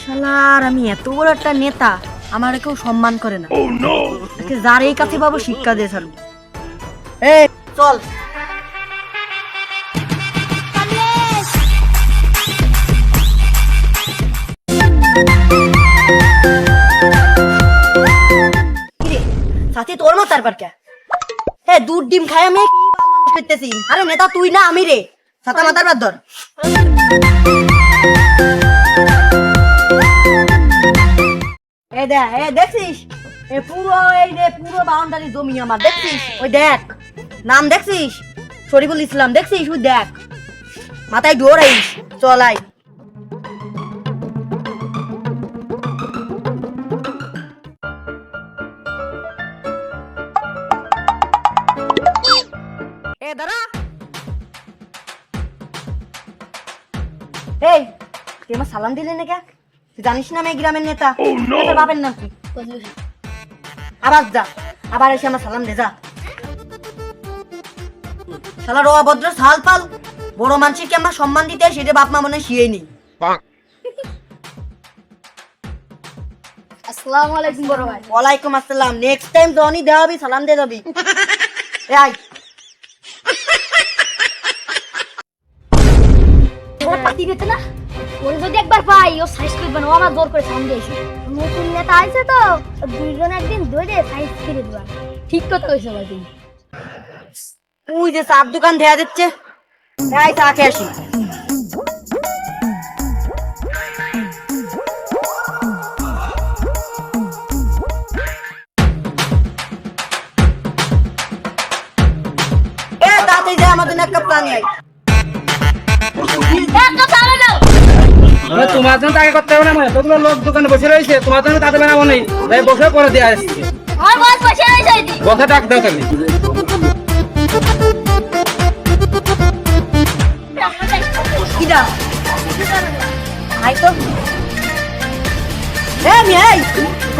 শালার আমি এত বড় একটা নেতা আমার কেউ সম্মান করে না। যার এই কাছে পাবো শিক্ষা দিয়ে ছাড়বো। এই চল। তোর মত তারপর কে? হে দুধ ডিম খাই আমি করতেছি? আরে নেতা তুই না আমি রে। ছাতা মাথার বাদ ধর। এ দেখ, এ দেখছিস এ পুরো এই রে পুরো বাউন্ডারি জমি আমার দেখছিস ওই দেখ, নাম দেখছিস শরীফুল ইসলাম দেখছিস ওই দেখ। মাথায় ডোর আইস চলাই এ দাঁড়া। তুই আমার সালাম দিলি না কে তুই জানিস না আমি এই গ্রামের নেতা। তোর বাপের নাম কি? আবার যা আবার এসে আমার সালাম দে যা। সাল পাল। বড় মানুষকে আমরা সম্মান দিতে সেটা বাপ মা মনে শিয়ে নেই। আসসালামু আলাইকুম বড় ভাই। ওয়ালাইকুম আসসালাম। নেক্সট টাইম জনি দেওয়া হবি সালাম দিয়ে যাবি। এ আয়। ওরা পাতি দিতে না? ওরে যদি একবার পাই ও সাইজ করবে না ও আমার জোর করে সামনে এসে। নতুন নেতা আইছে তো দুইজন একদিন ধরে সাইজ করে দিবা। ঠিক কথা কইছো ভাই তুমি তুই যে চার দোকান দেয়া দিচ্ছে এই চা খেয়ে আসি। আমাদের একটা দাও মানে তোমার জন্য তাকে করতে হবে না মানে তোগুলো লোক দোকানে বসে রয়েছে তোমার জন্য তাতে বানাবো নেই। তাই বসে করে দিয়ে আসছে। বসে ডাক দাও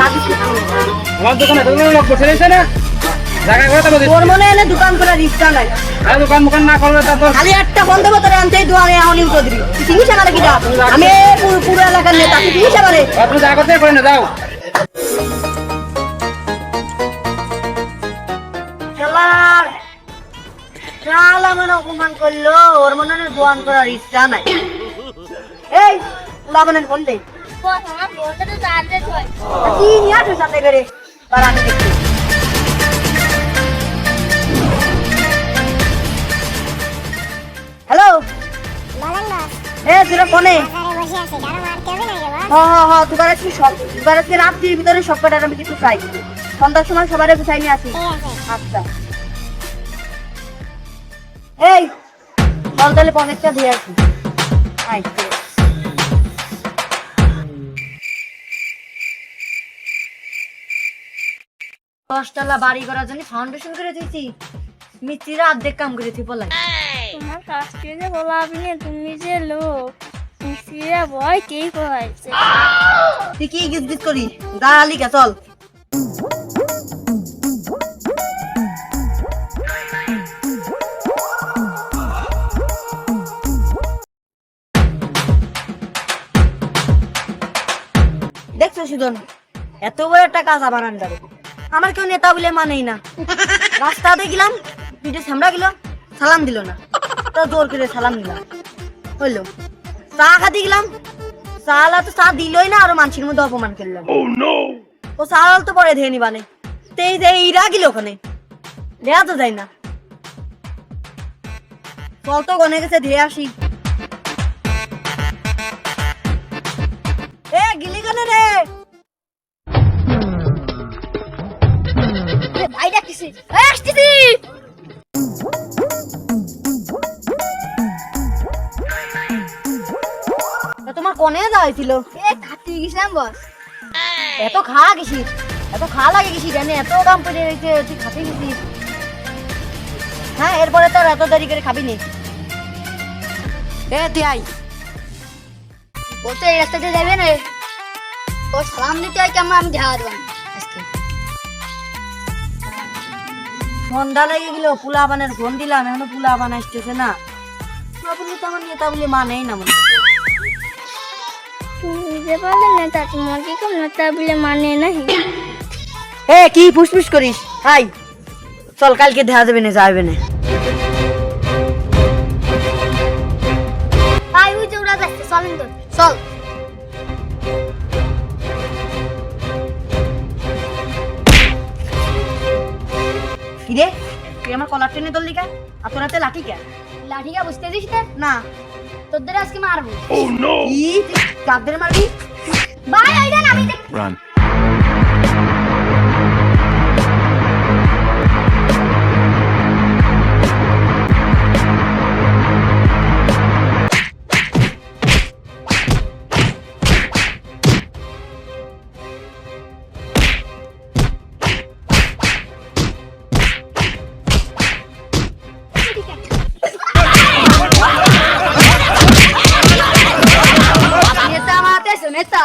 দিছি আমার দোকানে তোগুলো লোক বসে রয়েছে না? করে মনে এনে দোকান করার ইচ্ছা নাই আর দোকান মুখান না করলে তারপর খালি একটা বন্ধ করে আনতে দুয়ারে দিবি। আমি পুরো পুরো এলাকার নেতা তুই চিনিস আমারে? তুমি জায়গা করতে করে না যাও। আমার অপমান করল ওর মনে হয় দোয়ান করার ইচ্ছা নাই এই লাবণের ফোন দে। হয় কি নিয়ে আসো সাথে করে? তার আমি দেখছি এ, তোরা ফোনে হ্যাঁ হ্যাঁ হ্যাঁ সব। তুই আজকে রাত্রির ভিতরে সব কটার আমি কিছু চাই সন্ধ্যার সময় সবার গুছাই নিয়ে আসি আচ্ছা। এই চল তাহলে পনেরটা দিয়ে আসি। আয়। বাড়ি করার জন্য ফাউন্ডেশন করে দিয়েছি। মিস্ত্রিরা অর্ধেক কাম করেছি বলাই শাস্ত্রীয় যে তুমি যে লোক। ভয়, কে তুই কি গিজ গিজ করি দাঁড়ালি কে চল। দেখছ সুজন, এত বড় একটা কাজ আমার আন্ডারে আমার কেউ নেতা বলে মানেই না। রাস্তাতে গেলাম, পিঠে সামরা গেল, সালাম দিল না। তো জোর করে সালাম দিলাম। হইল। চা খাতে গেলাম চালা তো চা দিলই না আরও মানুষের মধ্যে অপমান করলাম। ও চাল তো পরে ধেয়ে নিবানে তেই যে ইরা গেল ওখানে। দেয়া তো যায় না। চল তো গনে গেছে ধেয়ে আসি। এ গিলি গনে রে! ডাকতেছি এই আসতেছি! তোমার কনে যাওয়া ছিল এ খাতে গেছিলাম বস। এত এত খা লাগে জানি এত দাম পড়ে রয়েছে তুই খাতে গেছিস। হ্যাঁ এরপরে এত দেরি করে খাবি নি। এ তুই আই ও তো এই রাস্তাতে যাবে না। ও সালাম দিতে হয় কেমন আমি ঝাড় দেবো। আজকে সন্ধ্যা লেগে গেল পোলা বানের ফোন দিলাম এখনও পোলা বান আসতেছে না। পোলা বললে তো আমার নেতা বলে মানেই না মনে নেতা তোমাকে কেউ নেতা বলে মানে নাই। এ কি ফুসফুস করিস? হাই চল কালকে দেখা যাবে না যাবে না। ভাই ওই যে ওরা যাচ্ছে চলেন তো চল। কি রে তুই আমার কলার টেনে দল লিখা আর তোর হাতে লাঠি কে লাঠিটা বুঝতে দিস না। তোদের আজকে মারবো। কি? তুই কাদের মারবি? ভাই ওইটা না আমি দেখ।